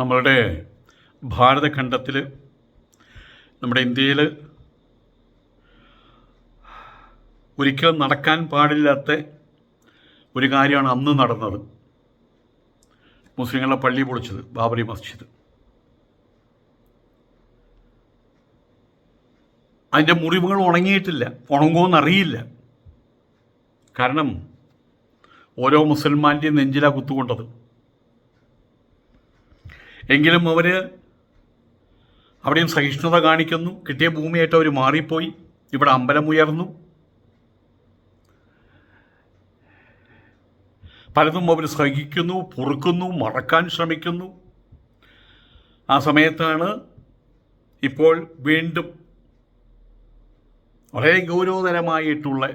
നമ്മളുടെ ഭാരതഖണ്ഡത്തിൽ നമ്മുടെ ഇന്ത്യയിൽ ഒരിക്കലും നടക്കാൻ പാടില്ലാത്ത ഒരു കാര്യമാണ് അന്ന് നടന്നത്. മുസ്ലിങ്ങളുടെ പള്ളി പൊളിച്ചത് ബാബറി മസ്ജിദ്. അതിന്റെ മുറിവുകൾ ഉണങ്ങിയിട്ടില്ല ഉണങ്ങുമെന്നറിയില്ല കാരണം ഓരോ മുസൽമാന്റെയും നെഞ്ചിലാണ് കുത്തുകൊണ്ടത്. എങ്കിലും അവർ അവിടെയും സഹിഷ്ണുത കാണിക്കുന്നു. കിട്ടിയ ഭൂമിയായിട്ട് അവർ മാറിപ്പോയി. ഇവിടെ അമ്പലം ഉയർന്നു. പലതും അവർ സഹിക്കുന്നു പൊറുക്കുന്നു മറക്കാൻ ശ്രമിക്കുന്നു. ആ സമയത്താണ് ഇപ്പോൾ വീണ്ടും വളരെ ഗൗരവതരമായിട്ടുള്ള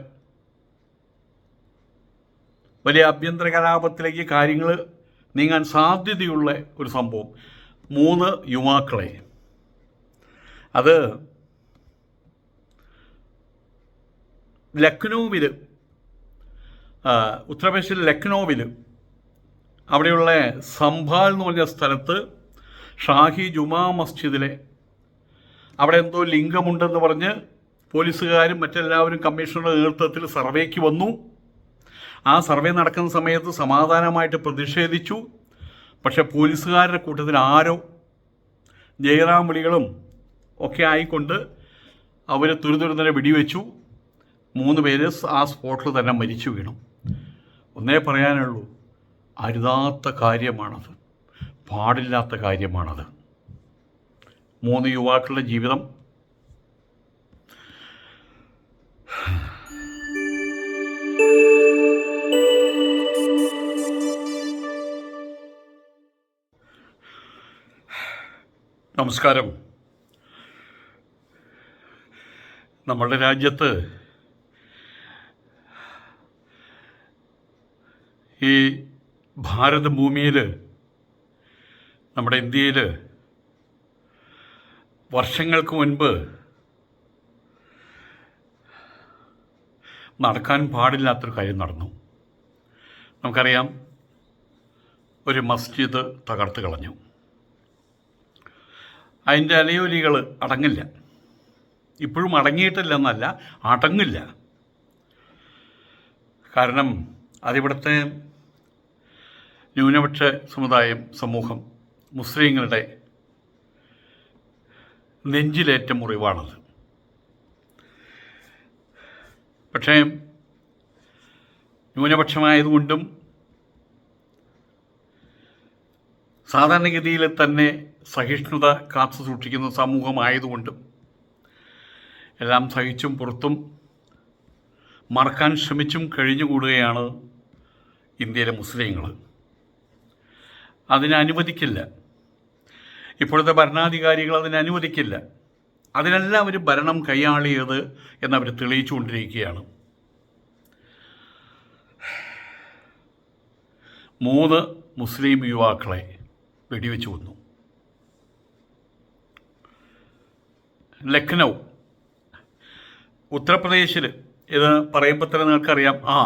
വലിയ ആഭ്യന്തര കലാപത്തിലേക്ക് കാര്യങ്ങൾ നീങ്ങാൻ സാധ്യതയുള്ള ഒരു സംഭവം. മൂന്ന് യുവാക്കളെ. അത് ലക്നൗവിൽ ഉത്തർപ്രദേശിലെ ലക്നൗവിൽ അവിടെയുള്ള സംഭാൽ എന്ന് പറഞ്ഞ സ്ഥലത്ത് ഷാഹി ജുമാ മസ്ജിദിലെ അവിടെ എന്തോ ലിംഗമുണ്ടെന്ന് പറഞ്ഞ് പോലീസുകാരും മറ്റെല്ലാവരും കമ്മീഷണറുടെ നേതൃത്വത്തിൽ സർവേക്ക് വന്നു. ആ സർവേ നടക്കുന്ന സമയത്ത് സമാധാനമായിട്ട് പ്രതിഷേധിച്ചു. പക്ഷെ പോലീസുകാരുടെ കൂട്ടത്തിൽ ആരോ ജയറാം വിളികളും ഒക്കെ ആയിക്കൊണ്ട് അവർ തുരുതുരുന്നനെ വെടിവെച്ചു. മൂന്ന് പേര് ആ സ്പോട്ടിൽ തന്നെ മരിച്ചു വീണു. ഒന്നേ പറയാനുള്ളൂ അരുതാത്ത കാര്യമാണത്. പാടില്ലാത്ത കാര്യമാണത്. മൂന്ന് യുവാക്കളുടെ ജീവിതം. നമസ്കാരം. നമ്മുടെ രാജ്യത്ത് ഈ ഭാരതഭൂമിയിൽ നമ്മുടെ ഇന്ത്യയിൽ വർഷങ്ങൾക്ക് മുൻപ് നടക്കാൻ പാടില്ലാത്തൊരു കാര്യം നടന്നു. നമുക്കറിയാം ഒരു മസ്ജിദ് തകർത്ത് കളഞ്ഞു. അതിന്റെ അലയൊലികൾ അടങ്ങില്ല. ഇപ്പോഴും അടങ്ങിയിട്ടില്ലെന്നല്ല അടങ്ങില്ല. കാരണം അതിവിടുത്തെ ന്യൂനപക്ഷ സമുദായം സമൂഹം മുസ്ലിങ്ങളുടെ നെഞ്ചിലേറ്റ മുറിവാണത്. പക്ഷേ ന്യൂനപക്ഷമായതുകൊണ്ടും സാധാരണഗതിയിൽ തന്നെ സഹിഷ്ണുത കാത്തു സൂക്ഷിക്കുന്ന സമൂഹമായതുകൊണ്ടും എല്ലാം സഹിച്ചും പുറത്തും മറക്കാൻ ശ്രമിച്ചും കഴിഞ്ഞുകൂടുകയാണ് ഇന്ത്യയിലെ മുസ്ലിങ്ങൾ. അതിനെ അനുവദിക്കില്ല. ഇപ്പോഴത്തെ ഭരണാധികാരികൾ അതിനെ അനുവദിക്കില്ല. അതിനെല്ലാം അവർ ഭരണം കൈയാളിയത് എന്നവർ തെളിയിച്ചുകൊണ്ടിരിക്കുകയാണ്. മൂന്ന് മുസ്ലിം യുവാക്കളെ വെടിവെച്ച് കൊന്നു. ലക്നൗ ഉത്തർപ്രദേശിൽ ഇത് പറയുമ്പോൾ തന്നെ നിങ്ങൾക്കറിയാം ആ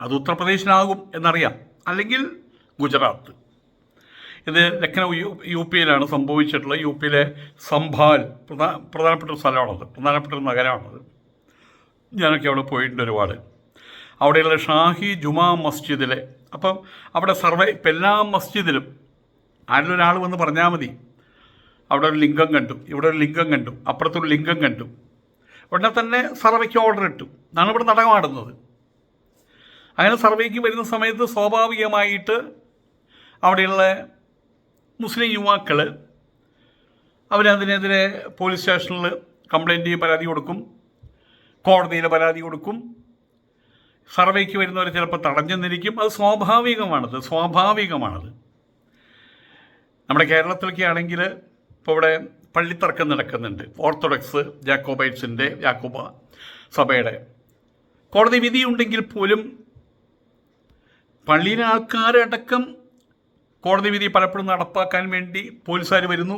അത് ഉത്തർപ്രദേശിലാകും എന്നറിയാം. അല്ലെങ്കിൽ ഗുജറാത്ത്. ഇത് ലക്നൗ യു പിയിലാണ് സംഭവിച്ചിട്ടുള്ളത് യു പിയിലെ സംഭാൽ പ്രധാ പ്രധാനപ്പെട്ട ഒരു സ്ഥലമാണത്. പ്രധാനപ്പെട്ട ഒരു നഗരമാണത്. ഞാനൊക്കെ അവിടെ പോയിട്ടുണ്ട് ഒരുപാട്. അവിടെയുള്ള ഷാഹി ജുമാ മസ്ജിദിലെ അപ്പം അവിടെ സർവേ ഇപ്പം എല്ലാ മസ്ജിദിലും ആരിലും ഒരാൾ വന്ന് പറഞ്ഞാൽ മതി. അവിടെ ഒരു ലിംഗം കണ്ടു. ഇവിടെ ഒരു ലിംഗം കണ്ടു. അപ്പുറത്തൊരു ലിംഗം കണ്ടു. ഉടനെ തന്നെ സർവേക്ക് ഓർഡർ ഇട്ടു. എന്നാണ് ഇവിടെ നടമാടുന്നത്. അങ്ങനെ സർവേക്ക് വരുന്ന സമയത്ത് സ്വാഭാവികമായിട്ട് അവിടെയുള്ള മുസ്ലിം യുവാക്കൾ അവരതിനെതിരെ പോലീസ് സ്റ്റേഷനിൽ കംപ്ലൈന്റ് പരാതി കൊടുക്കും. കോടതിയിൽ പരാതി കൊടുക്കും. സർവേക്ക് വരുന്നവർ ചിലപ്പോൾ തടഞ്ഞെന്നിരിക്കും അത് സ്വാഭാവികമാണത്. സ്വാഭാവികമാണത്. നമ്മുടെ കേരളത്തിലൊക്കെ ആണെങ്കിൽ ഇപ്പോൾ ഇവിടെ പള്ളിത്തർക്കം നടക്കുന്നുണ്ട്. ഓർത്തഡോക്സ് ജാക്കോബൈറ്റ്സിന്റെ ജാക്കോബ സഭയുടെ. കോടതി വിധിയുണ്ടെങ്കിൽ പോലും പള്ളിയിലെ ആൾക്കാരടക്കം കോടതി വിധി പലപ്പോഴും നടപ്പാക്കാൻ വേണ്ടി പോലീസുകാർ വരുന്നു.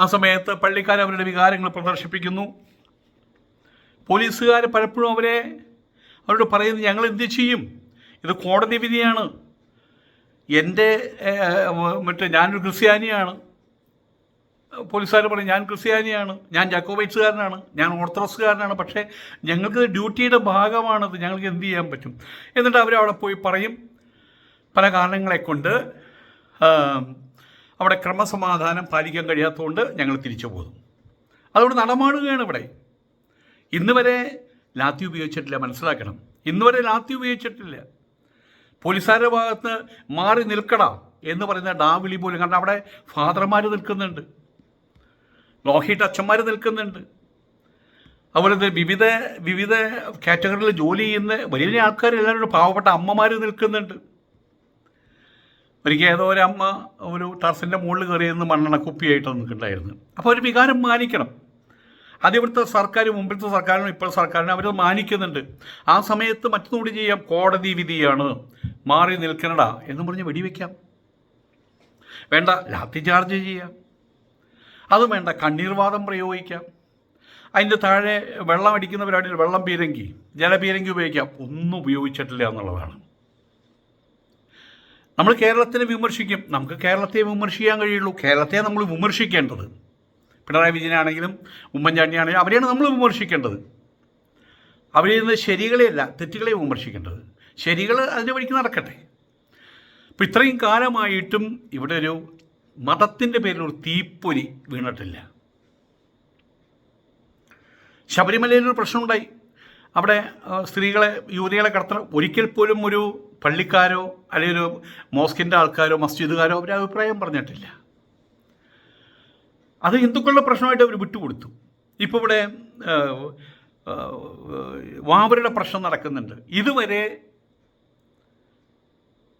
ആ സമയത്ത് പള്ളിക്കാർ അവരുടെ വികാരങ്ങൾ പ്രദർശിപ്പിക്കുന്നു. പോലീസുകാർ പലപ്പോഴും അവരെ അവരോട് പറയുന്നത് ഞങ്ങൾ എന്ത് ചെയ്യും? ഇത് കോടതി വിധിയാണ്. എന്റെ മറ്റേ ഞാനൊരു ക്രിസ്ത്യാനിയാണ്. പോലീസുകാർ പറയും ഞാൻ ക്രിസ്ത്യാനിയാണ്. ഞാൻ ജാക്കോബൈറ്റ്സുകാരനാണ്. ഞാൻ ഓർത്തഡോക്സുകാരനാണ്. പക്ഷേ ഞങ്ങൾക്ക് ഡ്യൂട്ടിയുടെ ഭാഗമാണത്. ഞങ്ങൾക്ക് എന്ത് ചെയ്യാൻ പറ്റും? എന്നിട്ട് അവർ അവിടെ പോയി പറയും പല കാരണങ്ങളെ കൊണ്ട് അവിടെ ക്രമസമാധാനം പാലിക്കാൻ കഴിയാത്തതുകൊണ്ട് ഞങ്ങൾ തിരിച്ചു പോകും അതുകൊണ്ട് നടമാടുകയാണ് ഇവിടെ. ഇന്ന് വരെ ലാത്തി ഉപയോഗിച്ചിട്ടില്ല മനസ്സിലാക്കണം. ഇന്ന് വരെ ലാത്തി ഉപയോഗിച്ചിട്ടില്ല. പോലീസുകാരുടെ ഭാഗത്ത് മാറി നിൽക്കണം എന്ന് പറയുന്ന ഡാവിളി പോലും. കാരണം അവിടെ ഫാദർമാർ നിൽക്കുന്നുണ്ട്. ലോഹിട്ട് അച്ഛന്മാർ നിൽക്കുന്നുണ്ട്. അതുപോലെ വിവിധ വിവിധ കാറ്റഗറിയിൽ ജോലി ചെയ്യുന്ന വലിയ വലിയ ആൾക്കാർ എല്ലാവരും പാവപ്പെട്ട അമ്മമാർ നിൽക്കുന്നുണ്ട്. ഒരിക്കൽ ഏതോ ഒരു അമ്മ ഒരു ടർസിന്റെ മുകളിൽ കയറിയെന്ന് മണ്ണെണ്ണ കുപ്പിയായിട്ട് നിൽക്കുന്നുണ്ടായിരുന്നു. അപ്പോൾ ഒരു വികാരം മാനിക്കണം. അത് ഇവിടുത്തെ സർക്കാർ മുമ്പിലത്തെ സർക്കാരിനും ഇപ്പോഴത്തെ സർക്കാരിനും അവർ മാനിക്കുന്നുണ്ട്. ആ സമയത്ത് മറ്റൊന്നുകൂടി ചെയ്യാം. കോടതി വിധിയാണ്. മാറി നിൽക്കണട എന്ന് പറഞ്ഞ് വെടിവെക്കാം. വേണ്ട ലാത്തി ചാർജ് ചെയ്യാം. അതും വേണ്ട കണ്ണീർവാദം പ്രയോഗിക്കാം. അതിന്റെ താഴെ വെള്ളം അടിക്കുന്ന പരിപാടിയിൽ വെള്ളം പീരങ്കി ജലപീരങ്കി ഉപയോഗിക്കാം. ഒന്നും ഉപയോഗിച്ചിട്ടില്ല എന്നുള്ളതാണ്. നമ്മൾ കേരളത്തിനെ വിമർശിക്കും. നമുക്ക് കേരളത്തെ വിമർശിക്കാൻ കഴിയുള്ളൂ. കേരളത്തെ നമ്മൾ വിമർശിക്കേണ്ടത്. പിണറായി വിജയനാണെങ്കിലും ഉമ്മൻചാണ്ടിയാണെങ്കിലും അവരെയാണ് നമ്മൾ വിമർശിക്കേണ്ടത്. അവരിൽ നിന്ന് ശരികളെയല്ല തെറ്റുകളെ വിമർശിക്കേണ്ടത്. ശരികൾ അതിന്റെ വഴിക്ക് നടക്കട്ടെ. അപ്പോൾ ഇത്രയും കാലമായിട്ടും ഇവിടെ ഒരു മതത്തിന്റെ പേരിൽ ഒരു തീപ്പൊരി വീണിട്ടില്ല. ശബരിമലയിലൊരു പ്രശ്നമുണ്ടായി. അവിടെ സ്ത്രീകളെ യുവതികളെ കടത്തണം. ഒരിക്കൽ പോലും ഒരു പള്ളിക്കാരോ അല്ലെങ്കിൽ ഒരു മോസ്കിന്റെ ആൾക്കാരോ മസ്ജിദുകാരോ അവരഭിപ്രായം അഭിപ്രായം പറഞ്ഞിട്ടില്ല. അത് ഹിന്ദുക്കളുടെ പ്രശ്നമായിട്ട് അവർ വിട്ടുകൊടുത്തു. ഇപ്പോൾ ഇവിടെ വാവരുടെ പ്രശ്നം നടക്കുന്നുണ്ട്. ഇതുവരെ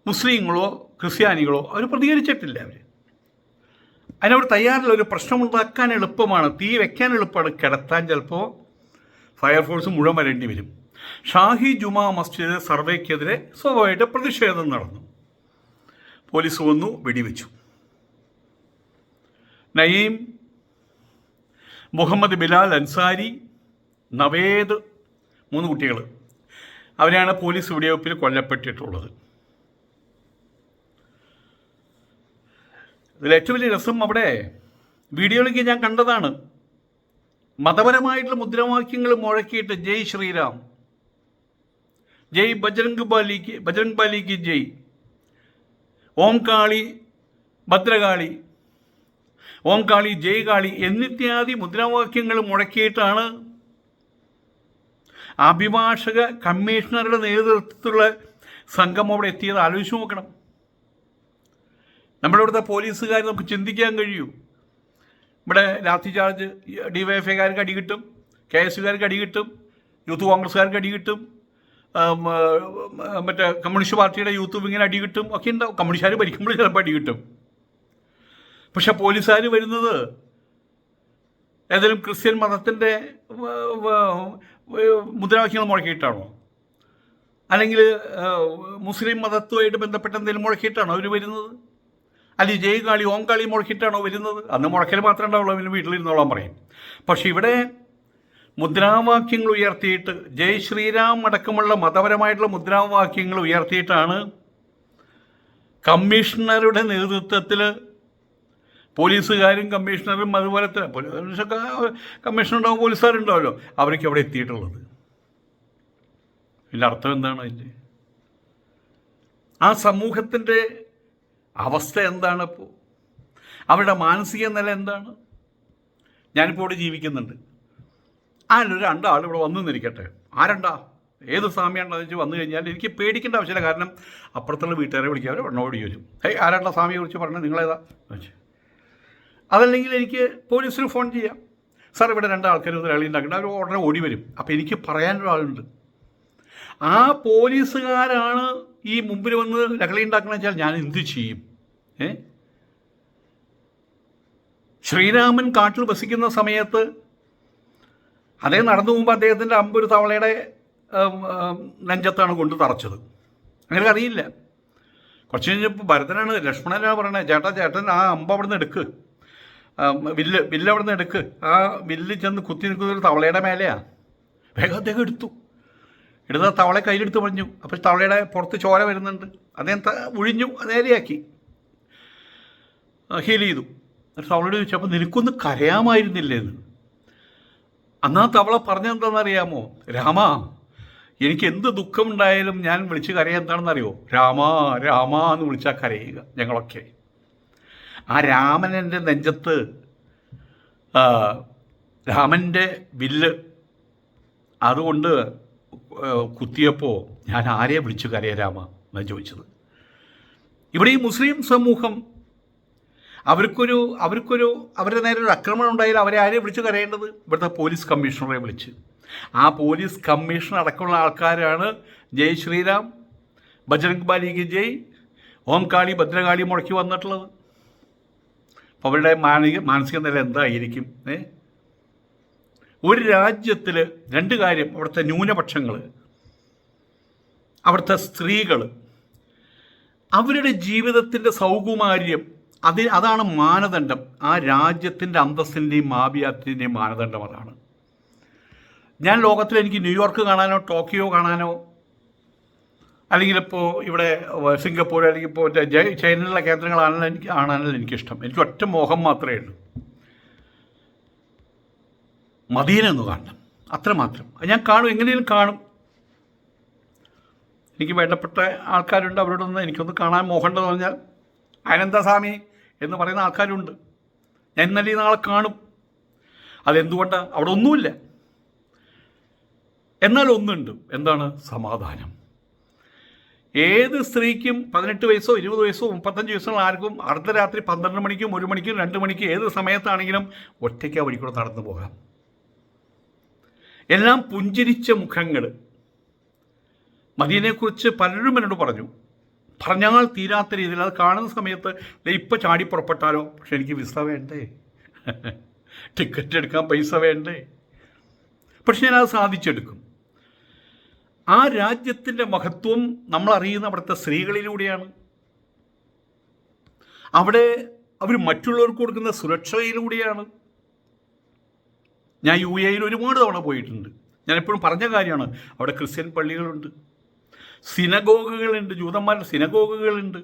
മുസ്ലിങ്ങളോ ക്രിസ്ത്യാനികളോ അവർ പ്രതികരിച്ചിട്ടില്ല അവർ. അതിനവിടെ തയ്യാറില്ല ഒരു പ്രശ്നമുണ്ടാക്കാൻ എളുപ്പമാണ്. തീ വെക്കാൻ എളുപ്പമാണ്. കിടത്താൻ ചിലപ്പോൾ ഫയർഫോഴ്സ് മുഴുവൻ വരേണ്ടി വരും. ഷാഹി ജുമാ മസ്ജിദ് സർവേക്കെതിരെ സ്വാഭാവികമായിട്ട് പ്രതിഷേധം നടന്നു. പോലീസ് വന്നു വെടിവെച്ചു. നയീം മുഹമ്മദ് ബിലാൽ അൻസാരി നവേദ് മൂന്ന് കുട്ടികൾ അവരെയാണ് പോലീസ് വെടിവെപ്പിൽ കൊല്ലപ്പെട്ടിട്ടുള്ളത്. ഇതിൽ ഏറ്റവും വലിയ രസം അവിടെ വീഡിയോയിലേക്ക് ഞാൻ കണ്ടതാണ്. മതപരമായിട്ടുള്ള മുദ്രാവാക്യങ്ങൾ മുഴക്കിയിട്ട് ജയ് ശ്രീരാം ജയ് ബജരംഗ് ബാലിക്ക് ബജരംഗ് ബാലിക്ക് ജയ് ഓം കാളി ഭദ്രകാളി ഓം കാളി ജയ് കാളി എന്നിത്യാദി മുദ്രാവാക്യങ്ങൾ മുടക്കിയിട്ടാണ് അഭിഭാഷക കമ്മീഷണറുടെ നേതൃത്വത്തിലുള്ള സംഘം അവിടെ എത്തിയത്. ആലോചിച്ച് നോക്കണം. നമ്മുടെ ഇവിടുത്തെ പോലീസുകാർ നമുക്ക് ചിന്തിക്കാൻ കഴിയൂ. ഇവിടെ lathi charge D Y F ഐക്കാർക്ക് അടി കിട്ടും കെ എസ് യുകാർക്ക് അടി കിട്ടും യൂത്ത് കോൺഗ്രസ്സുകാർക്ക് അടി കിട്ടും മറ്റേ കമ്മ്യൂണിസ്റ്റ് പാർട്ടിയുടെ യൂത്ത് വിങ്ങിന് അടി കിട്ടും ഒക്കെ ഉണ്ടാവും. കമ്മ്യൂണിസ്റ്റുകാർ ഭരിക്കുമ്പോൾ ചിലപ്പോൾ അടി കിട്ടും. പക്ഷെ പോലീസുകാർ വരുന്നത് ഏതെങ്കിലും ക്രിസ്ത്യൻ മതത്തിന്റെ മുദ്രാവാക്യങ്ങൾ മുഴക്കിയിട്ടാണോ? അല്ലെങ്കിൽ മുസ്ലിം മതത്തുമായിട്ട് ബന്ധപ്പെട്ട എന്തെങ്കിലും മുഴക്കിയിട്ടാണോ അവർ വരുന്നത്? അല്ലെങ്കിൽ ജയ് കാളി ഓം കാളി മുഴക്കിയിട്ടാണോ വരുന്നത്? അന്ന് മുഴക്കൽ മാത്രമേ ഉണ്ടാവുള്ളൂ അവന് വീട്ടിലിരുന്നോളാൻ പറയും. പക്ഷെ ഇവിടെ മുദ്രാവാക്യങ്ങൾ ഉയർത്തിയിട്ട് ജയ് ശ്രീരാം അടക്കമുള്ള മതപരമായിട്ടുള്ള മുദ്രാവാക്യങ്ങൾ ഉയർത്തിയിട്ടാണ് കമ്മീഷണറുടെ നേതൃത്വത്തിൽ പോലീസുകാരും കമ്മീഷണറും അതുപോലെ തന്നെ പോലീസ് കമ്മീഷണർ പോലീസുകാരുണ്ടാവല്ലോ അവരൊക്കെ അവിടെ എത്തിയിട്ടുള്ളത്. ഇതിന്റെ അർത്ഥം എന്താണ് അതിന്റെ ആ സമൂഹത്തിന്റെ അവസ്ഥ എന്താണ് ഇപ്പോൾ അവരുടെ മാനസിക നില എന്താണ്? ഞാനിപ്പോൾ ഇവിടെ ജീവിക്കുന്നുണ്ട്. ആരൊരു രണ്ടാൾ ഇവിടെ വന്നു നിന്നിരിക്കട്ടെ. ആരണ്ടാ? ഏത് സ്വാമിയാണെന്ന് വെച്ച് വന്നു കഴിഞ്ഞാൽ എനിക്ക് പേടിക്കേണ്ട ആവശ്യമില്ല. കാരണം അപ്പുറത്തുള്ള വീട്ടുകാരെ വിളിക്കുക അവർ എണ്ണോടി വരും ഹേയ് ആരാണ്ടാ സ്വാമിയെ കുറിച്ച് പറഞ്ഞത്? നിങ്ങളേതാ? വെച്ച് അതല്ലെങ്കിൽ എനിക്ക് പോലീസിന് ഫോൺ ചെയ്യാം. സാർ ഇവിടെ രണ്ട് ആൾക്കാർ ഒന്ന് രളി ഉണ്ടാക്കുന്നുണ്ട്. അവർ ഉടനെ ഓടി വരും. അപ്പോൾ എനിക്ക് പറയാനൊരാളുണ്ട് ആ പോലീസുകാരാണ് ഈ മുമ്പിൽ വന്ന് ലഹളി ഉണ്ടാക്കണമെന്ന് വെച്ചാൽ ഞാൻ എന്ത് ചെയ്യും? ഏ? ശ്രീരാമൻ കാട്ടിൽ വസിക്കുന്ന സമയത്ത് അദ്ദേഹം നടന്നു പോകുമ്പോൾ അദ്ദേഹത്തിന്റെ അമ്പൊരു തവളയുടെ നെഞ്ചത്താണ് കൊണ്ട് തറച്ചത്. അങ്ങനെ അറിയില്ല. കുറച്ച് കഴിഞ്ഞപ്പോൾ ഭരതനാണ് ലക്ഷ്മണനാണ് പറയണത് ചേട്ടാ ചേട്ടൻ ആ അമ്പ അവിടെ നിന്ന് എടുക്ക്. ആ, വില്ല് വില്ല് അവിടെ നിന്ന് എടുക്ക്. ആ വില്ല് ചെന്ന് കുത്തി നിൽക്കുന്ന ഒരു തവളയുടെ മേലെയാ. വേഗം അദ്ദേഹം എടുത്തു. എടുത്ത തവളെ കയ്യിലെടുത്ത് പറഞ്ഞു അപ്പോൾ തവളയുടെ പുറത്ത് ചോര വരുന്നുണ്ട്. അദ്ദേഹം ഒഴിഞ്ഞു നേരെയാക്കി. ഹീൽ ചെയ്തു. എന്നിട്ട് തവളയോട് ചോദിച്ചു അപ്പോൾ നിനക്കൊന്ന് കരയാമായിരുന്നില്ലേ എന്ന്? അന്നാ തവള പറഞ്ഞെന്താണെന്നറിയാമോ? രാമ എനിക്ക് എന്ത് ദുഃഖമുണ്ടായാലും ഞാൻ വിളിച്ച് കരയാൻ എന്താണെന്നറിയോ? രാമ രാമ എന്ന് വിളിച്ചാൽ കരയുക ഞങ്ങളൊക്കെ. ആ രാമനന്റെ നെഞ്ചത്ത് രാമന്റെ വില്ല് അതുകൊണ്ട് കുത്തിയപ്പോൾ ഞാൻ ആരെ വിളിച്ചു കരയരാമ എന്നാണ് ചോദിച്ചത്. ഇവിടെ ഈ മുസ്ലിം സമൂഹം അവർക്കൊരു അവർക്കൊരു അവരുടെ നേരെ ഒരു ആക്രമണം ഉണ്ടായാൽ അവരെ ആരെ വിളിച്ച് കരയേണ്ടത്? ഇവിടുത്തെ പോലീസ് കമ്മീഷണറെ വിളിച്ച്. ആ പോലീസ് കമ്മീഷണർ അടക്കമുള്ള ആൾക്കാരാണ് ജയ് ശ്രീരാം ബജരംഗ് ബാലിക്ക് ജയ് ഓം കാളി ഭദ്രകാളി മുടക്കി വന്നിട്ടുള്ളത്. അവരുടെ മാനസിക മാനസിക നില എന്തായിരിക്കും? ഏ? ഒരു രാജ്യത്തിൽ രണ്ട് കാര്യം അവിടുത്തെ ന്യൂനപക്ഷങ്ങൾ അവിടുത്തെ സ്ത്രീകൾ അവരുടെ ജീവിതത്തിന്റെ സൗകുമാര്യം അതി അതാണ് മാനദണ്ഡം. ആ രാജ്യത്തിന്റെ അന്തസ്സിന്റെയും മാപിയാത്തിന്റെയും മാനദണ്ഡം അതാണ്. ഞാൻ ലോകത്തിൽ എനിക്ക് ന്യൂയോർക്ക് കാണാനോ ടോക്കിയോ കാണാനോ അല്ലെങ്കിൽ ഇപ്പോൾ ഇവിടെ സിംഗപ്പൂർ അല്ലെങ്കിൽ ഇപ്പോൾ ചൈനയിലുള്ള കേന്ദ്രങ്ങളാണല്ലോ എനിക്ക് കാണാനല്ലോ എനിക്കിഷ്ടം. എനിക്ക് ഒറ്റ മോഹം മാത്രമേ ഉള്ളൂ. മദീന ഒന്ന് കാണണം. അത്ര മാത്രം അത് ഞാൻ കാണും എങ്ങനെയും കാണും. എനിക്ക് വേണ്ടപ്പെട്ട ആൾക്കാരുണ്ട് അവരോടൊന്ന് എനിക്കൊന്ന് കാണാൻ മോഹമുണ്ടെന്ന് പറഞ്ഞാൽ അനന്തസ്വാമി എന്ന് പറയുന്ന ആൾക്കാരുണ്ട്. ഞാൻ ഇന്നലെ നാളെ കാണും. അതെന്തുകൊണ്ടാണ് അവിടെ ഒന്നുമില്ല. എന്നാൽ ഒന്നുണ്ട്. എന്താണ്? സമാധാനം. ഏത് സ്ത്രീക്കും പതിനെട്ട് വയസ്സോ ഇരുപത് വയസ്സോ മുപ്പത്തഞ്ച് വയസ്സോ ആർക്കും അർദ്ധരാത്രി പന്ത്രണ്ട് മണിക്കും ഒരു മണിക്കും രണ്ട് മണിക്കും ഏത് സമയത്താണെങ്കിലും ഒറ്റയ്ക്ക് ആ വഴിക്കൂടെ നടന്നു പോകാം. എല്ലാം പുഞ്ചിരിച്ച മുഖങ്ങൾ. മദീനെക്കുറിച്ച് പലരും എന്നോട് പറഞ്ഞു പറഞ്ഞാൽ തീരാത്ത രീതിയിൽ അത് കാണുന്ന സമയത്ത് ഇപ്പം ചാടി പുറപ്പെട്ടാലോ? പക്ഷെ എനിക്ക് വിസ വേണ്ടേ? ടിക്കറ്റ് എടുക്കാൻ പൈസ വേണ്ടേ? പക്ഷെ ഞാനത് സാധിച്ചെടുക്കും. ആ രാജ്യത്തിന്റെ മഹത്വം നമ്മൾ അറിയുന്ന അവിടുത്തെ സ്ത്രീകളിലൂടെയാണ്. അവിടെ അവർ മറ്റുള്ളവർക്ക് കൊടുക്കുന്ന സുരക്ഷയിലൂടെയാണ്. ഞാൻ യു എയിൽ ഒരുപാട് തവണ പോയിട്ടുണ്ട്. ഞാൻ എപ്പോഴും പറഞ്ഞ കാര്യമാണ് അവിടെ ക്രിസ്ത്യൻ പള്ളികളുണ്ട്. സിനഗോഗുകളുണ്ട് ജൂതന്മാരുടെ സിനഗോഗുകളുണ്ട്.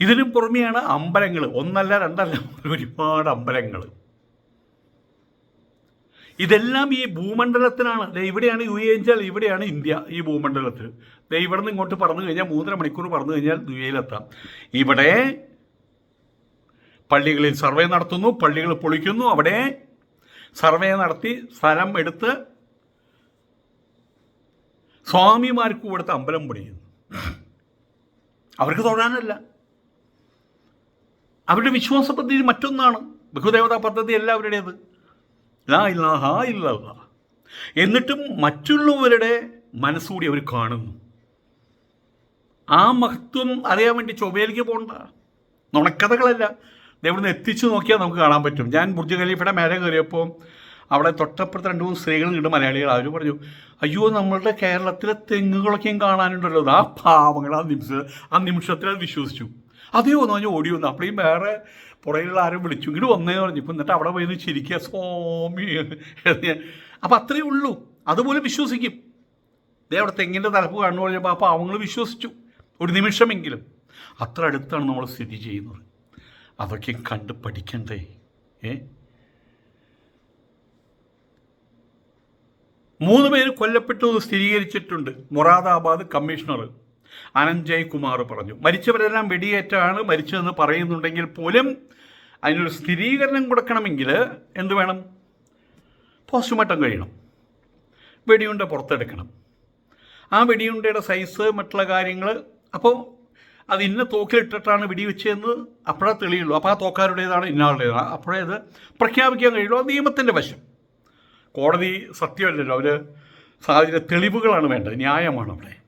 ഇതിനും പുറമെയാണ് അമ്പലങ്ങൾ. ഒന്നല്ല രണ്ടല്ല ഒരുപാട് അമ്പലങ്ങൾ. ഇതെല്ലാം ഈ ഭൂമണ്ഡലത്തിനാണ്. ദേ ഇവിടെയാണ് യു എ വെച്ചാൽ ഇവിടെയാണ് ഇന്ത്യ ഈ ഭൂമണ്ഡലത്തിൽ. ഇവിടെ നിന്ന് ഇങ്ങോട്ട് പറഞ്ഞു കഴിഞ്ഞാൽ മൂന്നര മണിക്കൂർ പറഞ്ഞു കഴിഞ്ഞാൽ യു എയിലെത്താം ഇവിടെ പള്ളികളിൽ സർവേ നടത്തുന്നു പള്ളികൾ പൊളിക്കുന്നു. അവിടെ സർവേ നടത്തി സ്ഥലം എടുത്ത് സ്വാമിമാർക്ക് കൊടുത്ത് അമ്പലം പൊളിയുന്നു അവർക്ക് തൊഴാനല്ല. അവരുടെ വിശ്വാസ പദ്ധതി മറ്റൊന്നാണ്. ബഹുദേവതാ പദ്ധതി അല്ല അവരുടേത്. ലാ എന്നിട്ടും മറ്റുള്ളവരുടെ മനസ്സുകൂടി അവർ കാണുന്നു. ആ മഹത്വം അറിയാൻ വേണ്ടി ചൊവ്വയിലേക്ക് പോകണ്ട. നുണക്കഥകളല്ല. ഇവിടുന്ന് എത്തിച്ചു നോക്കിയാൽ നമുക്ക് കാണാൻ പറ്റും. ഞാൻ ബുർജ് ഖലീഫയുടെ മേലെ കയറിയപ്പോൾ അവിടെ തൊട്ടപ്പുറത്ത് രണ്ട് മൂന്ന് സ്ത്രീകളുണ്ട് മലയാളികൾ. അവർ പറഞ്ഞു അയ്യോ നമ്മളുടെ കേരളത്തിലെ തെങ്ങുകളൊക്കെയും കാണാനുണ്ടല്ലോ. ആ പാവങ്ങൾ ആ നിമിഷ ആ നിമിഷത്തിൽ അത് വിശ്വസിച്ചു. അതേ ഒന്ന് പറഞ്ഞാൽ ഓടി വന്നു. അപ്പോഴേയും വേറെ പുറയിലുള്ള ആരും വിളിച്ചു. ഇങ്ങോട്ട് വന്നേ പറഞ്ഞു. ഇപ്പം എന്നിട്ട് അവിടെ പോയി ചിരിക്കുക സ്വാമി അപ്പം അത്രയേ ഉള്ളൂ. അതുപോലെ വിശ്വസിക്കും. ദേ അവിടെ തെങ്ങിന്റെ തലപ്പ് കണ്ണു പറഞ്ഞപ്പോൾ അപ്പോൾ അവങ്ങൾ വിശ്വസിച്ചു. ഒരു നിമിഷമെങ്കിലും. അത്ര അടുത്താണ് നമ്മൾ സ്ഥിതി ചെയ്യുന്നത്. അതൊക്കെ കണ്ട് പഠിക്കണ്ടേ? ഏ? മൂന്ന് പേര് കൊല്ലപ്പെട്ടു സ്ഥിരീകരിച്ചിട്ടുണ്ട്. മൊറാദാബാദ് കമ്മീഷണർ അനഞ്ജയ് കുമാർ പറഞ്ഞു. മരിച്ചവരെല്ലാം വെടിയേറ്റാണ്. മരിച്ചതെന്ന് പറയുന്നുണ്ടെങ്കിൽ പോലും അതിനൊരു സ്ഥിരീകരണം കൊടുക്കണമെങ്കിൽ എന്ത് വേണം? പോസ്റ്റ്മോർട്ടം കഴിയണം. വെടിയുണ്ട പുറത്തെടുക്കണം. ആ വെടിയുണ്ടയുടെ സൈസ് മറ്റുള്ള കാര്യങ്ങൾ അപ്പോൾ അത് ഇന്ന തോക്കിലിട്ടിട്ടാണ് വെടിവെച്ചതെന്ന് അപ്പോഴേ തെളിയുള്ളൂ. അപ്പോൾ ആ തോക്കാരുടേതാണ് ഇന്നാളുടേതാണ് അപ്പോഴേ അത് പ്രഖ്യാപിക്കാൻ കഴിയുള്ളൂ. അത് നിയമത്തിന്റെ വശം. കോടതി സത്യമല്ലല്ലോ. അവർ സാഹചര്യ തെളിവുകളാണ് വേണ്ടത്. ന്യായമാണ് അവിടെ.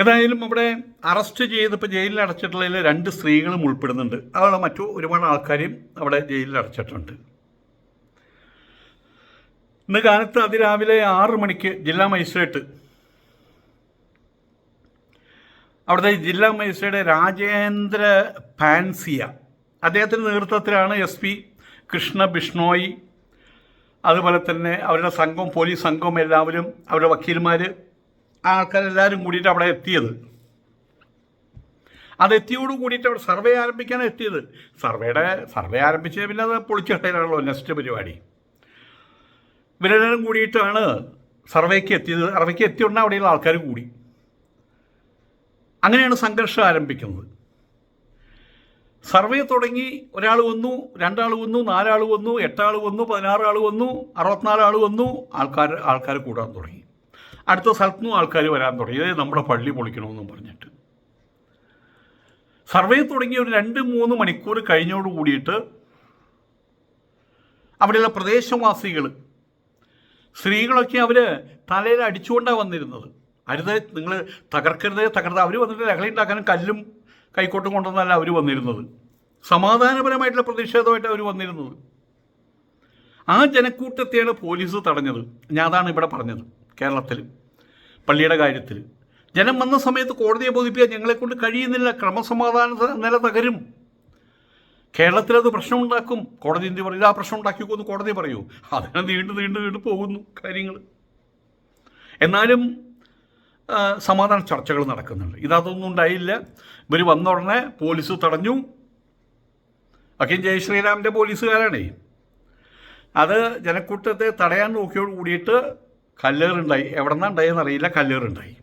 ഏതായാലും അവിടെ അറസ്റ്റ് ചെയ്തപ്പോൾ ജയിലിൽ അടച്ചിട്ടുള്ളതിൽ രണ്ട് സ്ത്രീകളും ഉൾപ്പെടുന്നുണ്ട്. അവിടെ മറ്റു ഒരുപാട് ആൾക്കാരെയും അവിടെ ജയിലിൽ അടച്ചിട്ടുണ്ട്. ഇന്ന് കാലത്ത് അതിരാവിലെ ആറ് മണിക്ക് ജില്ലാ മജിസ്ട്രേറ്റ് അവിടുത്തെ ജില്ലാ മജിസ്ട്രേറ്റ് രാജേന്ദ്ര പാൻസിയ അദ്ദേഹത്തിന്റെ നേതൃത്വത്തിലാണ് എസ് പി കൃഷ്ണ ബിഷ്ണോയി. അതുപോലെ തന്നെ അവരുടെ സംഘം പോലീസ് സംഘം എല്ലാവരും അവരുടെ വക്കീൽമാർ ആൾക്കാരെല്ലാവരും കൂടിയിട്ട് അവിടെ എത്തിയത്. അത് എത്തിയോട് കൂടിയിട്ട് അവിടെ സർവേ ആരംഭിക്കാനാണ് എത്തിയത്. സർവേയുടെ സർവേ ആരംഭിച്ച് പിന്നെ അത് പൊളിച്ചിട്ടയിലാണല്ലോ നെക്സ്റ്റ് പരിപാടി. ഇവരെല്ലാവരും കൂടിയിട്ടാണ് സർവേക്ക് എത്തിയത്. സർവേക്ക് എത്തിയുണ്ടെങ്കിൽ അവിടെയുള്ള ആൾക്കാർ കൂടി. അങ്ങനെയാണ് സംഘർഷം ആരംഭിക്കുന്നത്. സർവേ തുടങ്ങി ഒരാൾ വന്നു രണ്ടാൾ വന്നു നാലാൾ വന്നു എട്ടാൾ വന്നു പതിനാറ് ആൾ വന്നു അറുപത്തിനാല് ആൾ വന്നു ആൾക്കാർ ആൾക്കാർ കൂടാൻ തുടങ്ങി. അടുത്ത സ്ഥലത്തു നിന്നും ആൾക്കാർ വരാൻ തുടങ്ങി. അതായത് നമ്മുടെ പള്ളി പൊളിക്കണമെന്നും പറഞ്ഞിട്ട്. സർവേ തുടങ്ങി ഒരു രണ്ട് മൂന്ന് മണിക്കൂർ കഴിഞ്ഞോട് കൂടിയിട്ട് അവിടെയുള്ള പ്രദേശവാസികൾ സ്ത്രീകളൊക്കെ അവർ തലയിൽ അടിച്ചുകൊണ്ടാണ് വന്നിരുന്നത്. അരുത് നിങ്ങൾ തകർക്കരുതേ തകർത്ത്. അവർ വന്നിട്ട് ലഹളി ഉണ്ടാക്കാനും കല്ലും കൈക്കോട്ടും കൊണ്ടുവന്നല്ല അവർ വന്നിരുന്നത്. സമാധാനപരമായിട്ടുള്ള പ്രതിഷേധമായിട്ട് അവർ വന്നിരുന്നത്. ആ ജനക്കൂട്ടത്തെയാണ് പോലീസ് തടഞ്ഞത്. ഞാൻ അതാണ് ഇവിടെ പറഞ്ഞത് കേരളത്തിൽ പള്ളിയുടെ കാര്യത്തിൽ. ജനം വന്ന സമയത്ത് കോടതിയെ ബോധിപ്പിക്കാൻ ഞങ്ങളെക്കൊണ്ട് കഴിയുന്നില്ല. ക്രമസമാധാന നില തകരും. കേരളത്തിലത് പ്രശ്നമുണ്ടാക്കും. കോടതി എന്ത് പറയും? ആ പ്രശ്നം ഉണ്ടാക്കിക്കോന്ന് കോടതി പറയൂ. അതിനെ നീണ്ടു നീണ്ടു നീണ്ടു പോകുന്നു കാര്യങ്ങൾ. എന്നാലും സമാധാന ചർച്ചകൾ നടക്കുന്നുണ്ട്. ഇതതൊന്നും ഉണ്ടായില്ല. ഇവർ വന്ന ഉടനെ പോലീസ് തടഞ്ഞു. ഒക്കെ ജയ് ശ്രീരാമിന്റെ പോലീസുകാരാണേ. അത് ജനക്കൂട്ടത്തെ തടയാൻ നോക്കിയോട് കൂടിയിട്ട് കല്ലേറുണ്ടായി. എവിടെ നിന്നുണ്ടായെന്ന് അറിയില്ല കല്ലേറുണ്ടായി.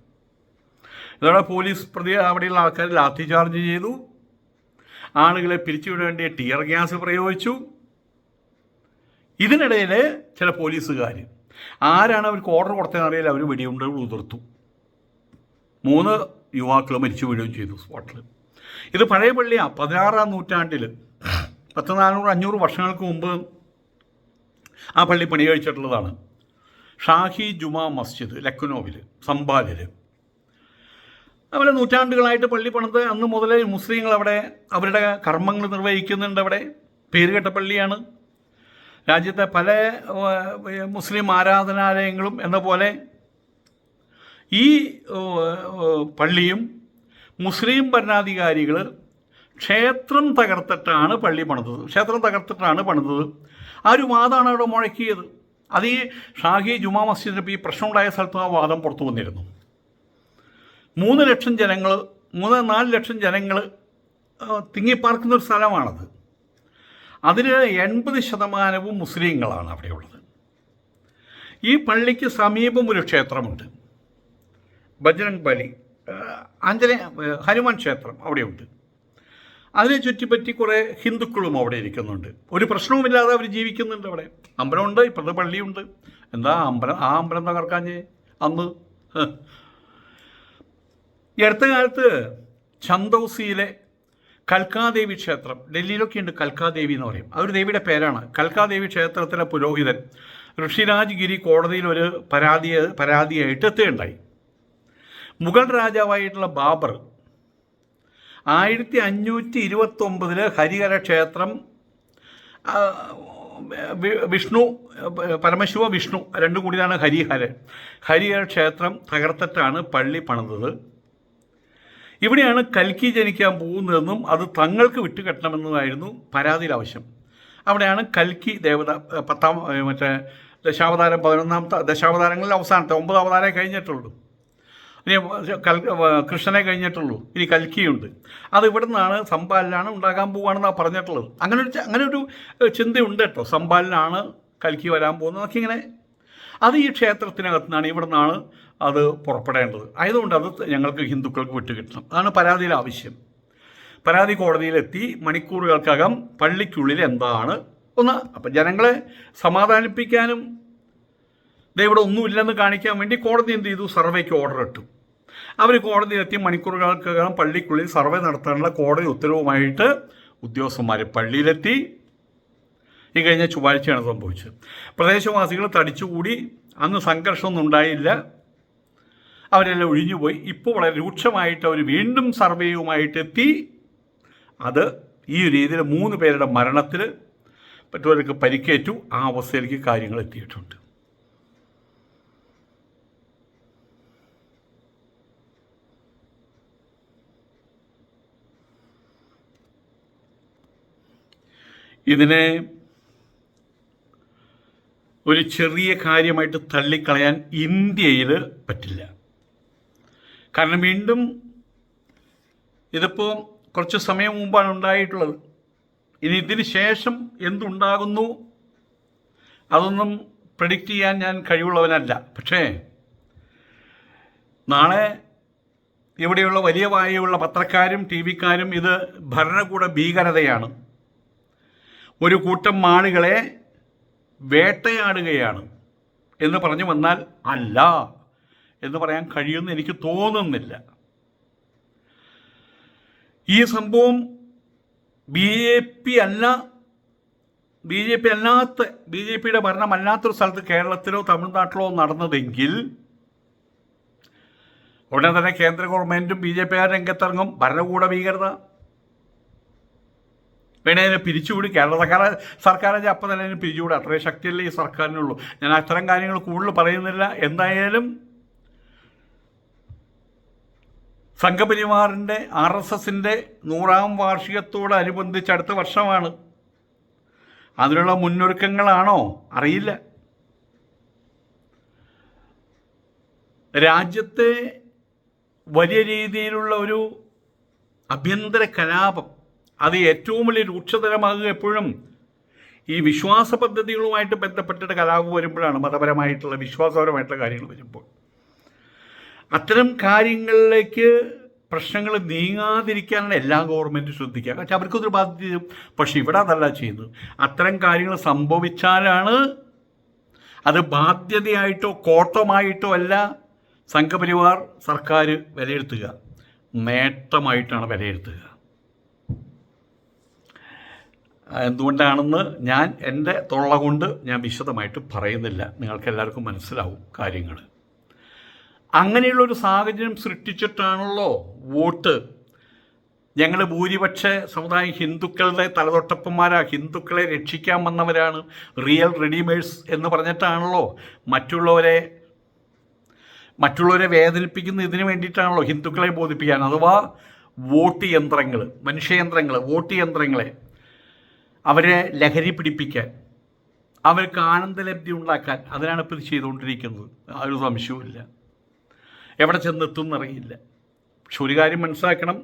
ഇതോടെ പോലീസ് പ്രതി അവിടെയുള്ള ആൾക്കാർ ലാത്തി ചാർജ് ചെയ്തു. ആളുകളെ പിരിച്ചുവിടാൻ വേണ്ടി ടിയർ ഗ്യാസ് പ്രയോഗിച്ചു. ഇതിനിടയിൽ ചില പോലീസുകാർ ആരാണ് അവർക്ക് ഓർഡർ കൊടുത്തതെന്ന് അറിയില്ല അവർ വെടിയുണ്ടകൾ ഉതിർത്തു. മൂന്ന് യുവാക്കൾ മരിച്ചു വീഴുകയും ചെയ്തു സ്പോട്ടിൽ ഇത് പഴയ പള്ളിയാണ് പതിനാറാം നൂറ്റാണ്ടിൽ പത്ത് നാനൂറ് അഞ്ഞൂറ് വർഷങ്ങൾക്ക് മുമ്പ് ആ പള്ളി പണി കഴിച്ചിട്ടുള്ളതാണ് ഷാഹി ജുമാ മസ്ജിദ് ലക്നോവിൽ സംബാലിൽ അതുപോലെ നൂറ്റാണ്ടുകളായിട്ട് പള്ളി പണിത് അന്ന് മുതലേ മുസ്ലിങ്ങൾ അവിടെ അവരുടെ കർമ്മങ്ങൾ നിർവഹിക്കുന്നുണ്ട് അവിടെ. പേരുകെട്ട പള്ളിയാണ്. രാജ്യത്തെ പല മുസ്ലിം ആരാധനാലയങ്ങളും എന്ന പോലെ ഈ പള്ളിയും മുസ്ലിം ഭരണാധികാരികൾ ക്ഷേത്രം തകർത്തിട്ടാണ് പള്ളി പണിതത്. ക്ഷേത്രം തകർത്തിട്ടാണ് പണിതത്. ആ ഒരു വാദമാണ് അവിടെ മുഴക്കിയത്. അത് ഈ ഷാഹി ജുമാ മസ്ജിദിന് ഇപ്പോൾ ഈ പ്രശ്നമുണ്ടായ സ്ഥലത്ത് ആ വാദം പുറത്തു വന്നിരുന്നു. മൂന്ന് ലക്ഷം ജനങ്ങൾ മൂന്ന് നാല് ലക്ഷം ജനങ്ങൾ തിങ്ങിപ്പാർക്കുന്ന ഒരു സ്ഥലമാണത്. അതിൽ എൺപത് ശതമാനവും മുസ്ലിങ്ങളാണ് അവിടെയുള്ളത്. ഈ പള്ളിക്ക് സമീപം ഒരു ക്ഷേത്രമുണ്ട്. ബജ്രംഗ് ബലി ആഞ്ജനേയ ഹനുമാൻ ക്ഷേത്രം അവിടെയുണ്ട്. അതിനെ ചുറ്റിപ്പറ്റി കുറേ ഹിന്ദുക്കളും അവിടെ ഇരിക്കുന്നുണ്ട്. ഒരു പ്രശ്നവുമില്ലാതെ അവർ ജീവിക്കുന്നുണ്ട് അവിടെ. അമ്പലമുണ്ട് ഇപ്പോഴത്തെ പള്ളിയുണ്ട്. എന്താ അമ്പലം ആ അമ്പലം തകർക്കാഞ്ഞേ അന്ന്. ഈ അടുത്ത കാലത്ത് ചന്ദൌസിയിലെ കൽക്കാദേവി ക്ഷേത്രം ഡൽഹിയിലൊക്കെ ഉണ്ട് കൽക്കാദേവി എന്ന് പറയും. അതൊരു ദേവിയുടെ പേരാണ്. കൽക്കാദേവി ക്ഷേത്രത്തിലെ പുരോഹിതൻ ഋഷിരാജ് ഗിരി കോടതിയിൽ ഒരു പരാതി പരാതിയായിട്ട് എത്തുകയുണ്ടായി. മുഗൾ രാജാവായിട്ടുള്ള ബാബർ ആയിരത്തി അഞ്ഞൂറ്റി ഇരുപത്തൊമ്പതിൽ ഹരിഹര ക്ഷേത്രം വിഷ്ണു പരമശിവ വിഷ്ണു രണ്ടും കൂടിയാണ് ഹരിഹരൻ. ഹരിഹര ക്ഷേത്രം തകർത്തിട്ടാണ് പള്ളി പണിതത്. ഇവിടെയാണ് കൽക്കി ജനിക്കാൻ പോകുന്നതെന്നും അത് തങ്ങൾക്ക് വിട്ടുകെട്ടണമെന്നതായിരുന്നു പരാതിയിൽ ആവശ്യം അവിടെയാണ് കൽക്കി ദേവത പത്താം മറ്റേ ദശാവതാരം പതിനൊന്നാമത്തെ ദശാവതാരങ്ങളിൽ അവസാനത്തെ ഒമ്പത് അവതാരം കഴിഞ്ഞിട്ടുള്ളൂ. ഇനി കൽ കൃഷ്ണനെ കഴിഞ്ഞിട്ടുള്ളൂ. ഇനി കൽക്കിയുണ്ട്. അത് ഇവിടെ നിന്നാണ് സമ്പാലിനാണ് ഉണ്ടാകാൻ പോവുകയാണെന്നാണ് പറഞ്ഞിട്ടുള്ളത്. അങ്ങനെ ഒരു അങ്ങനെ ഒരു ചിന്ത ചിന്തയുണ്ട് കേട്ടോ. സമ്പാലിനാണ് കൽക്കി വരാൻ പോകുന്നത് എന്നൊക്കെ ഇങ്ങനെ. അത് ഈ ക്ഷേത്രത്തിനകത്ത് നിന്നാണ് ഇവിടെ നിന്നാണ് അത് പുറപ്പെടേണ്ടത്. ആയതുകൊണ്ട് അത് ഞങ്ങൾക്ക് ഹിന്ദുക്കൾക്ക് വിട്ടുകിട്ടണം. അതാണ് പരാതിയിൽ ആവശ്യം. പരാതി കോടതിയിലെത്തി മണിക്കൂറുകൾക്കകം പള്ളിക്കുള്ളിൽ എന്താണ് ഒന്ന് അപ്പം ജനങ്ങളെ സമാധാനിപ്പിക്കാനും ഇവിടെ ഒന്നുമില്ലെന്ന് കാണിക്കാൻ വേണ്ടി കോടതി എന്ത് ചെയ്തു? സർവേക്ക് ഓർഡർ ഇട്ടു. അവർ കോടതിയിലെത്തി മണിക്കൂറുകൾക്കകം പള്ളിക്കുള്ളിൽ സർവേ നടത്താനുള്ള കോടതി ഉത്തരവുമായിട്ട് ഉദ്യോഗസ്ഥന്മാർ പള്ളിയിലെത്തി. ഈ കഴിഞ്ഞ ചൊവ്വാഴ്ചയാണ് സംഭവിച്ചത്. പ്രദേശവാസികൾ തടിച്ചുകൂടി. അന്ന് സംഘർഷമൊന്നും ഉണ്ടായില്ല. അവരെല്ലാം ഒഴിഞ്ഞുപോയി. ഇപ്പോൾ വളരെ രൂക്ഷമായിട്ട് അവർ വീണ്ടും സർവേയുമായിട്ടെത്തി അത് ഈ രീതിയിൽ മൂന്ന് പേരുടെ മരണത്തിൽ മറ്റവർക്ക് പരിക്കേറ്റു. ആ അവസ്ഥയിലേക്ക് കാര്യങ്ങൾ എത്തിയിട്ടുണ്ട്. ഇതിനെ ഒരു ചെറിയ കാര്യമായിട്ട് തള്ളിക്കളയാൻ ഇന്ത്യയിൽ പറ്റില്ല. കാരണം വീണ്ടും ഇതിപ്പോൾ കുറച്ച് സമയം മുമ്പാണ് ഉണ്ടായിട്ടുള്ളത്. ഇനി ഇതിന് ശേഷം എന്തുണ്ടാകുന്നു അതൊന്നും പ്രഡിക്റ്റ് ചെയ്യാൻ ഞാൻ കഴിവുള്ളവനല്ല. പക്ഷേ നാളെ ഇവിടെയുള്ള വലിയ വായുള്ള പത്രക്കാരും ടി വിക്കാരും ഇത് ഭരണകൂട ഭീകരതയാണ്. ഒരു കൂട്ടം ആളുകളെ വേട്ടയാടുകയാണ്. എന്ന് പറഞ്ഞു വന്നാൽ അല്ല. എന്ന് പറയാൻ കഴിയുമെന്ന് എനിക്ക് തോന്നുന്നില്ല. ഈ സംഭവം ബി ജെ പി അല്ല ബി ജെ പി അല്ലാത്ത ബി ജെ പിയുടെ ഭരണമല്ലാത്തൊരു സ്ഥലത്ത് കേരളത്തിലോ തമിഴ്നാട്ടിലോ നടന്നതെങ്കിൽ ഉടനെ തന്നെ കേന്ദ്ര ഗവൺമെന്റും ബി ജെ പി രംഗത്തിറങ്ങും ഭരണകൂട ഭീകരത വേണേ അതിനെ പിരിച്ചുവിടും. കേരള സർക്കാർ സർക്കാരിന്റെ അപ്പം തന്നെ അതിനെ പിരിച്ചുവിടും. അത്രയും ശക്തിയല്ലേ ഈ സർക്കാരിനുള്ളൂ. ഞാൻ അത്തരം കാര്യങ്ങൾ കൂടുതൽ പറയുന്നില്ല. എന്തായാലും സംഘപരിവാറിന്റെ ആർ എസ് എസിന്റെ നൂറാം വാർഷികത്തോടനുബന്ധിച്ച് അടുത്ത വർഷമാണ്. അതിനുള്ള മുന്നൊരുക്കങ്ങളാണോ? അറിയില്ല. രാജ്യത്തെ വലിയ രീതിയിലുള്ള ഒരു അഭ്യന്തര കലാപം അത് ഏറ്റവും വലിയ രൂക്ഷതരമാകുക എപ്പോഴും ഈ വിശ്വാസ പദ്ധതികളുമായിട്ട് ബന്ധപ്പെട്ടിട്ട് കലാപം വരുമ്പോഴാണ് മതപരമായിട്ടുള്ള വിശ്വാസപരമായിട്ടുള്ള കാര്യങ്ങൾ വരുമ്പോൾ. അത്തരം കാര്യങ്ങളിലേക്ക് പ്രശ്നങ്ങൾ നീങ്ങാതിരിക്കാനാണ് എല്ലാ ഗവൺമെന്റും ശ്രദ്ധിക്കുക. പക്ഷെ അവർക്കൊരു ബാധ്യത പക്ഷെ ഇവിടെ അതല്ല ചെയ്യുന്നത്. അത്തരം കാര്യങ്ങൾ സംഭവിച്ചാലാണ് അത് ബാധ്യതയായിട്ടോ കോട്ടമായിട്ടോ അല്ല സംഘപരിവാർ സർക്കാർ വിലയിരുത്തുക. നേട്ടമായിട്ടാണ് വിലയിരുത്തുക. എന്തുകൊണ്ടാണെന്ന് ഞാൻ എന്റെ തൊള്ള കൊണ്ട് ഞാൻ വിശദമായിട്ട് പറയുന്നില്ല. നിങ്ങൾക്ക് എല്ലാവർക്കും മനസ്സിലാവും കാര്യങ്ങൾ. അങ്ങനെയുള്ളൊരു സാഹചര്യം സൃഷ്ടിച്ചിട്ടാണല്ലോ വോട്ട്. ഞങ്ങൾ ഭൂരിപക്ഷ സമുദായം ഹിന്ദുക്കളുടെ തലതൊട്ടപ്പന്മാരാ. ഹിന്ദുക്കളെ രക്ഷിക്കാൻ വന്നവരാണ് റിയൽ റെഡിമേഴ്സ് എന്ന് പറഞ്ഞിട്ടാണല്ലോ മറ്റുള്ളവരെ മറ്റുള്ളവരെ വേദനിപ്പിക്കുന്ന ഇതിനു വേണ്ടിയിട്ടാണല്ലോ ഹിന്ദുക്കളെ ബോധിപ്പിക്കാൻ. അഥവാ വോട്ട് യന്ത്രങ്ങൾ മനുഷ്യയന്ത്രങ്ങൾ വോട്ട് യന്ത്രങ്ങളെ അവരെ ലഹരി പിടിപ്പിക്കാൻ അവർക്ക് ആനന്ദലബ്ധി ഉണ്ടാക്കാൻ അതിനാണ് ഇപ്പോൾ ഇത് ചെയ്തുകൊണ്ടിരിക്കുന്നത്. ഒരു സംശയവുമില്ല. എവിടെ ചെന്നെത്തും എന്നറിയില്ല. പക്ഷെ ഒരു കാര്യം മനസ്സിലാക്കണം.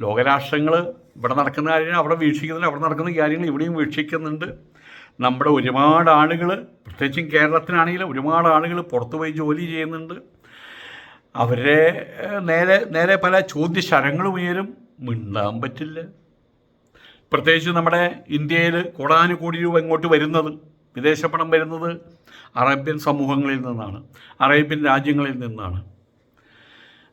ലോകരാഷ്ട്രങ്ങൾ ഇവിടെ നടക്കുന്ന കാര്യങ്ങൾ അവിടെ വീക്ഷിക്കുന്നുണ്ട് അവിടെ നടക്കുന്ന കാര്യങ്ങൾ ഇവിടെയും വീക്ഷിക്കുന്നുണ്ട്. നമ്മുടെ ഒരുപാട് ആളുകൾ പ്രത്യേകിച്ചും കേരളത്തിനാണെങ്കിൽ ഒരുപാട് ആളുകൾ പുറത്തു പോയി ജോലി ചെയ്യുന്നുണ്ട്. അവരെ നേരെ നേരെ പല ചോദ്യശരങ്ങളും ഉയരും. മിണ്ടാൻ പറ്റില്ല. പ്രത്യേകിച്ച് നമ്മുടെ ഇന്ത്യയിൽ കോടാനുകോടി രൂപ ഇങ്ങോട്ട് വരുന്നത് വിദേശ പണം വരുന്നത് അറേബ്യൻ സമൂഹങ്ങളിൽ നിന്നാണ് അറേബ്യൻ രാജ്യങ്ങളിൽ നിന്നാണ്.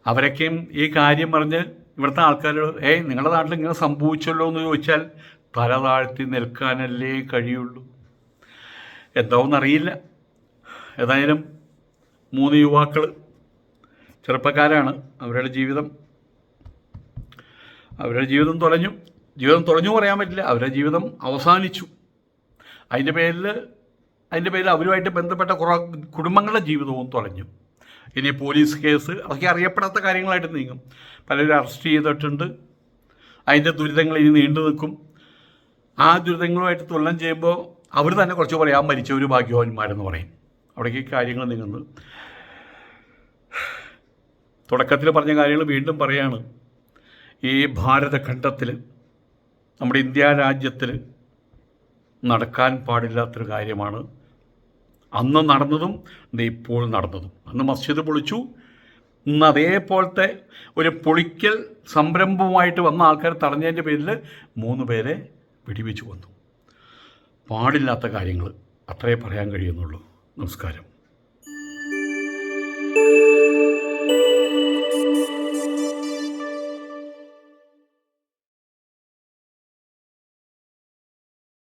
അവരൊക്കെയും ഈ കാര്യം പറഞ്ഞ് ഇവിടുത്തെ ആൾക്കാരോട് ഏയ് നിങ്ങളുടെ നാട്ടിൽ ഇങ്ങനെ സംഭവിച്ചല്ലോ എന്ന് ചോദിച്ചാൽ തല താഴ്ത്തി നിൽക്കാനല്ലേ കഴിയുള്ളൂ. എന്താവെന്നറിയില്ല ഏതായാലും മൂന്ന് യുവാക്കൾ ചെറുപ്പക്കാരാണ് അവരുടെ ജീവിതം. അവരുടെ ജീവിതം തുലഞ്ഞു. ജീവിതം തുറഞ്ഞു പറയാൻ പറ്റില്ല. അവരുടെ ജീവിതം അവസാനിച്ചു. അതിന്റെ പേരിൽ അതിന്റെ പേരിൽ അവരുമായിട്ട് ബന്ധപ്പെട്ട കുറേ കുടുംബങ്ങളുടെ ജീവിതവും തുറഞ്ഞു ഇനി പോലീസ് കേസ് അതൊക്കെ അറിയപ്പെടാത്ത കാര്യങ്ങളായിട്ട് നീങ്ങും. പലരും അറസ്റ്റ് ചെയ്തിട്ടുണ്ട്. അതിന്റെ ദുരിതങ്ങൾ ഇനി നീണ്ടു നിൽക്കും. ആ ദുരിതങ്ങളുമായിട്ട് തുലനം ചെയ്യുമ്പോൾ അവർ തന്നെ കുറച്ച് പറയാൻ മരിച്ച ഒരു ഭാഗ്യവാന്മാരെന്ന് പറയും. അവിടേക്ക് കാര്യങ്ങൾ നീങ്ങുന്നത് തുടക്കത്തിൽ പറഞ്ഞ കാര്യങ്ങൾ വീണ്ടും പറയാണ്. ഈ ഭാരതഖണ്ഡത്തിൽ നമ്മുടെ ഇന്ത്യ രാജ്യത്തിൽ നടക്കാൻ പാടില്ലാത്തൊരു കാര്യമാണ്. അന്ന് നടന്നതും ഇപ്പോൾ നടന്നതും. അന്ന് മസ്ജിദ് പൊളിച്ചു. ഇന്ന് അതേപോലത്തെ ഒരു പൊളിക്കൽ സംരംഭവുമായിട്ട് വന്ന ആൾക്കാർ തടഞ്ഞതിന്റെ പേരിൽ മൂന്ന് പേരെ വെടിവെച്ച് വന്നു പാടില്ലാത്ത കാര്യങ്ങൾ അത്രേ പറയാൻ കഴിയുന്നുള്ളൂ. നമസ്കാരം.